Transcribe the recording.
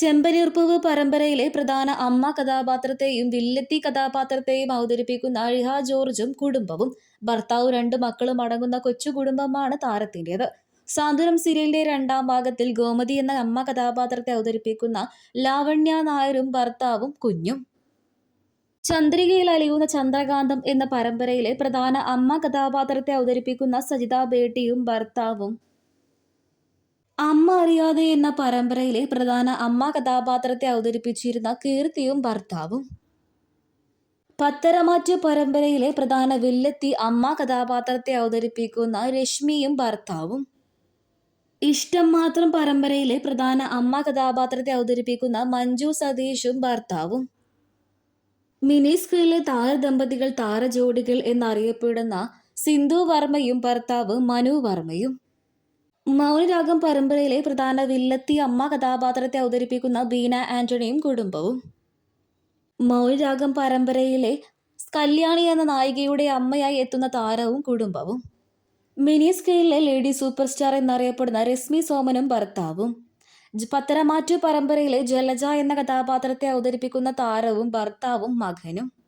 ചെമ്പനീർപ്പൂവ് പരമ്പരയിലെ പ്രധാന അമ്മ കഥാപാത്രത്തെയും വില്ലത്തി കഥാപാത്രത്തെയും അവതരിപ്പിക്കുന്ന അഴിഹ ജോർജും കുടുംബവും ഭർത്താവ് രണ്ട് മക്കളും അടങ്ങുന്ന കൊച്ചു കുടുംബമാണ് താരത്തിന്റെത്. സാന്ത്വനം സീരിയലിന്റെ രണ്ടാം ഭാഗത്തിൽ ഗോമതി എന്ന അമ്മ കഥാപാത്രത്തെ അവതരിപ്പിക്കുന്ന ലാവണ്യ നായരും ഭർത്താവും കുഞ്ഞും. ചന്ദ്രികയിൽ അലിയുന്ന ചന്ദ്രകാന്തം എന്ന പരമ്പരയിലെ പ്രധാന അമ്മ കഥാപാത്രത്തെ അവതരിപ്പിക്കുന്ന സജിത ബേട്ടിയും ഭർത്താവും അമ്മ അറിയാതെ എന്ന പരമ്പരയിലെ പ്രധാന അമ്മ കഥാപാത്രത്തെ അവതരിപ്പിച്ചിരുന്ന കീർത്തിയും ഭർത്താവും. പത്തരമാറ്റ് പരമ്പരയിലെ പ്രധാന വില്ലത്തി അമ്മ കഥാപാത്രത്തെ അവതരിപ്പിക്കുന്ന രശ്മിയും ഭർത്താവും. ഇഷ്ടം മാത്രം പരമ്പരയിലെ പ്രധാന അമ്മ കഥാപാത്രത്തെ അവതരിപ്പിക്കുന്ന മഞ്ജു സതീഷും ഭർത്താവും. മിനി സ്ക്രീനിലെ താര ജോഡികൾ എന്നറിയപ്പെടുന്ന സിന്ധു വർമ്മയും ഭർത്താവ് മനു വർമ്മയും. മൗനരാഗം പരമ്പരയിലെ പ്രധാന വില്ലത്തി അമ്മ കഥാപാത്രത്തെ അവതരിപ്പിക്കുന്ന ബീന ആന്റണിയും കുടുംബവും. മൗനരാഗം പരമ്പരയിലെ കല്യാണി എന്ന നായികയുടെ അമ്മയായി എത്തുന്ന താരവും കുടുംബവും. മിനി സ്കെയിലിലെ ലേഡി സൂപ്പർ സ്റ്റാർ എന്നറിയപ്പെടുന്ന രശ്മി സോമനും ഭർത്താവും. പത്തരമാറ്റു പരമ്പരയിലെ ജലജ എന്ന കഥാപാത്രത്തെ അവതരിപ്പിക്കുന്ന താരവും ഭർത്താവും മകനും.